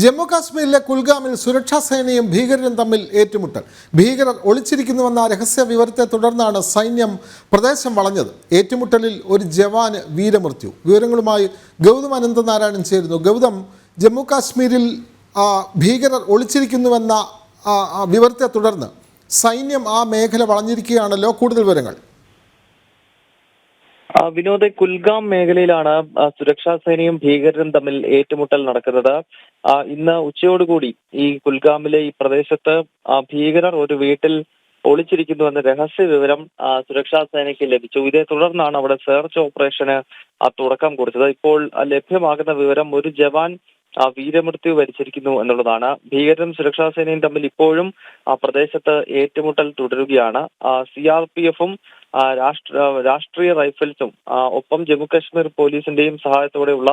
ജമ്മു കാശ്മീരിലെ കുൽഗാമിൽ സുരക്ഷാ സേനയും ഭീകരരും തമ്മിൽ ഏറ്റുമുട്ടൽ. ഭീകരർ ഒളിച്ചിരിക്കുന്നുവെന്ന രഹസ്യ വിവരത്തെ തുടർന്നാണ് സൈന്യം പ്രദേശം വളഞ്ഞത്. ഏറ്റുമുട്ടലിൽ ഒരു ജവാന് വീരമൃത്യു. വിവരങ്ങളുമായി ഗൗതം അനന്തനാരായണൻ ചേരുന്നു. ഗൗതം ജമ്മു കാശ്മീരിൽ ഭീകരർ ഒളിച്ചിരിക്കുന്നുവെന്ന വിവരത്തെ തുടർന്ന് സൈന്യം ആ മേഖല വളഞ്ഞിരിക്കുകയാണല്ലോ. കൂടുതൽ വിവരങ്ങൾ. വിനോദ് കുൽഗാം മേഖലയിലാണ് സുരക്ഷാ സേനയും ഭീകരരും തമ്മിൽ ഏറ്റുമുട്ടൽ നടക്കുന്നത്. ഇന്ന് ഉച്ചയോടുകൂടി ഈ കുൽഗാമിലെ ഈ പ്രദേശത്ത് ഭീകരർ ഒരു വീട്ടിൽ ഒളിച്ചിരിക്കുന്നു എന്ന രഹസ്യ വിവരം സുരക്ഷാ സേനയ്ക്ക് ലഭിച്ചു. ഇതേ തുടർന്നാണ് അവിടെ സെർച്ച് ഓപ്പറേഷന് തുടക്കം കുറിച്ചത്. ഇപ്പോൾ ലഭ്യമാകുന്ന വിവരം ഒരു ജവാൻ വീരമൃത്യു വരിച്ചിരിക്കുന്നു എന്നുള്ളതാണ്. ഭീകരരും സുരക്ഷാ സേനയും തമ്മിൽ ഇപ്പോഴും ആ പ്രദേശത്ത് ഏറ്റുമുട്ടൽ തുടരുകയാണ്. സി ആർ പി എഫും രാഷ്ട്രീയ റൈഫിൾസും ഒപ്പം ജമ്മു കാശ്മീർ പോലീസിന്റെയും സഹായത്തോടെയുള്ള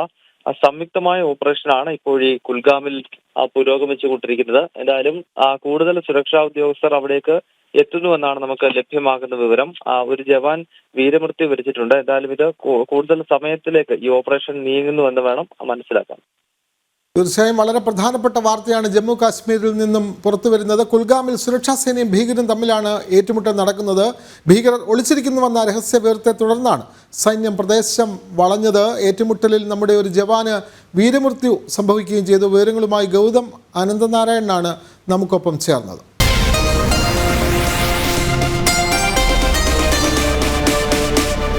സംയുക്തമായ ഓപ്പറേഷനാണ് ഇപ്പോഴീ കുൽഗാമിൽ ആ, പുരോഗമിച്ചുകൊണ്ടിരിക്കുന്നത്. എന്തായാലും ആ, കൂടുതൽ സുരക്ഷാ ഉദ്യോഗസ്ഥർ അവിടേക്ക് എത്തുന്നുവെന്നാണ് നമുക്ക് ലഭ്യമാകുന്ന വിവരം. ഒരു ജവാൻ വീരമൃത്യു വരിച്ചിട്ടുണ്ട്. എന്തായാലും ഇത് കൂടുതൽ സമയത്തിലേക്ക് ഈ ഓപ്പറേഷൻ നീങ്ങുന്നുവെന്ന് വേണം മനസ്സിലാക്കാൻ. തീർച്ചയായും വളരെ പ്രധാനപ്പെട്ട വാർത്തയാണ് ജമ്മു കാശ്മീരിൽ നിന്നും പുറത്തു വരുന്നത്. കുൽഗാമിൽ സുരക്ഷാ സേനയും ഭീകരൻ തമ്മിലാണ് ഏറ്റുമുട്ടൽ നടക്കുന്നത്. ഭീകരർ ഒളിച്ചിരിക്കുന്നുവെന്ന രഹസ്യ വിവരത്തെ തുടർന്നാണ് സൈന്യം പ്രദേശം വളഞ്ഞത്. ഏറ്റുമുട്ടലിൽ നമ്മുടെ ഒരു ജവാന് വീരമൃത്യു സംഭവിക്കുകയും ചെയ്തു. വിവരങ്ങളുമായി ഗൗതം അനന്തനാരായണനാണ് നമുക്കൊപ്പം ചേർന്നത്.